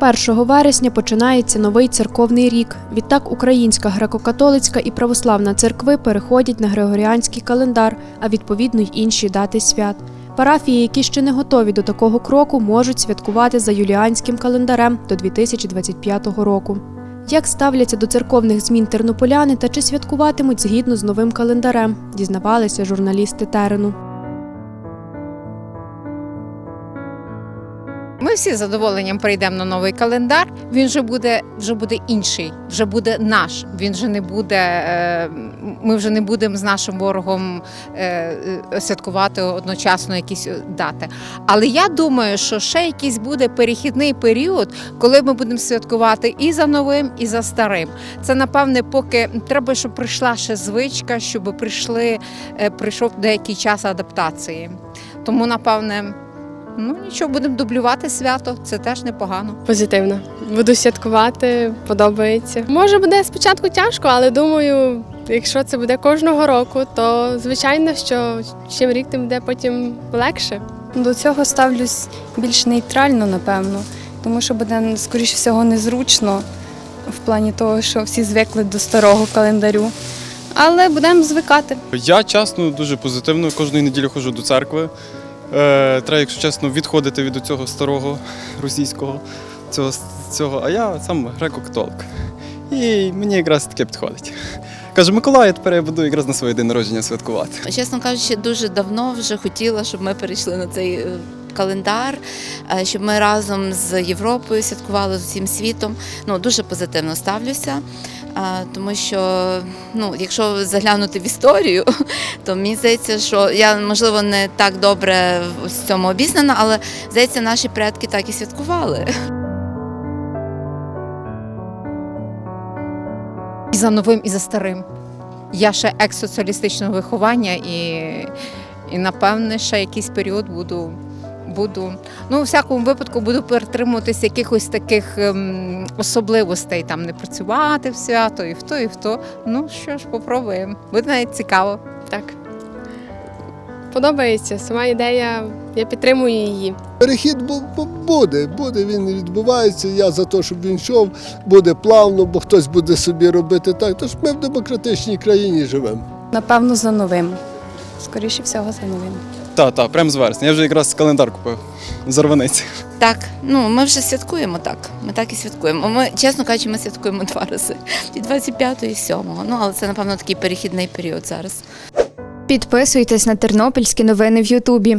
1 вересня починається новий церковний рік. Відтак Українська греко-католицька і православна церкви переходять на григоріанський календар, а відповідно й інші дати свят. Парафії, які ще не готові до такого кроку, можуть святкувати за юліанським календарем до 2025 року. Як ставляться до церковних змін тернополяни та чи святкуватимуть згідно з новим календарем, дізнавалися журналісти терену. Ми всі з задоволенням прийдемо на новий календар. Він вже буде вже буде інший, вже буде наш. Він вже не буде. е, Ми вже не будемо з нашим ворогом е, е, святкувати одночасно якісь дати. Але я думаю, що ще якийсь буде перехідний період, коли ми будемо святкувати і за новим, і за старим. Це напевне, поки треба, щоб прийшла ще звичка, щоб прийшли, прийшов деякий час адаптації. Тому, напевне. Ну нічого, будемо дублювати свято, це теж непогано. Позитивно. Буду святкувати, подобається. Може буде спочатку тяжко, але думаю, якщо це буде кожного року, то звичайно, що чим рік тим буде потім легше. До цього ставлюсь більш нейтрально, напевно, тому що буде, скоріше всього, незручно в плані того, що всі звикли до старого календарю. Але будемо звикати. Я чесно дуже позитивно. Кожної неділі ходжу до церкви. Е, треба, якщо чесно, відходити від цього старого російського цього, цього. А я сам греко-католик. І мені якраз таке підходить. Каже, Миколая, тепер я буду якраз на своє день народження святкувати. Чесно кажучи, дуже давно вже хотіла, щоб ми перейшли на цей е, календар, е, щоб ми разом з Європою святкували з усім світом. Ну дуже позитивно ставлюся. Тому що, ну, якщо заглянути в історію, то мені здається, що я можливо не так добре в цьому обізнана, але здається, наші предки так і святкували. І за новим, і за старим. Я ще екс-соціалістичного виховання і, і напевне, ще якийсь період буду. Буду, ну, у всякому випадку буду притримуватися якихось таких ем, особливостей, там не працювати в свято, і в то, і в то. Ну що ж, попробуємо. Буде навіть цікаво. Так. Подобається. Сама ідея, я підтримую її. Перехід бу- бу- буде, буде, він відбувається. Я за те, щоб він йшов, буде плавно, бо хтось буде собі робити так. Тож ми в демократичній країні живемо. Напевно, за новим. Скоріше всього, за новим. Так, так, прямо з вересня. Я вже якраз календар купив з Арваниці. Так, ну ми вже святкуємо так. Ми так і святкуємо. Ми, чесно кажучи, ми святкуємо два рази. І 25-го, і 7-го. Ну, але це, напевно, такий перехідний період зараз. Підписуйтесь на тернопільські новини в Ютубі.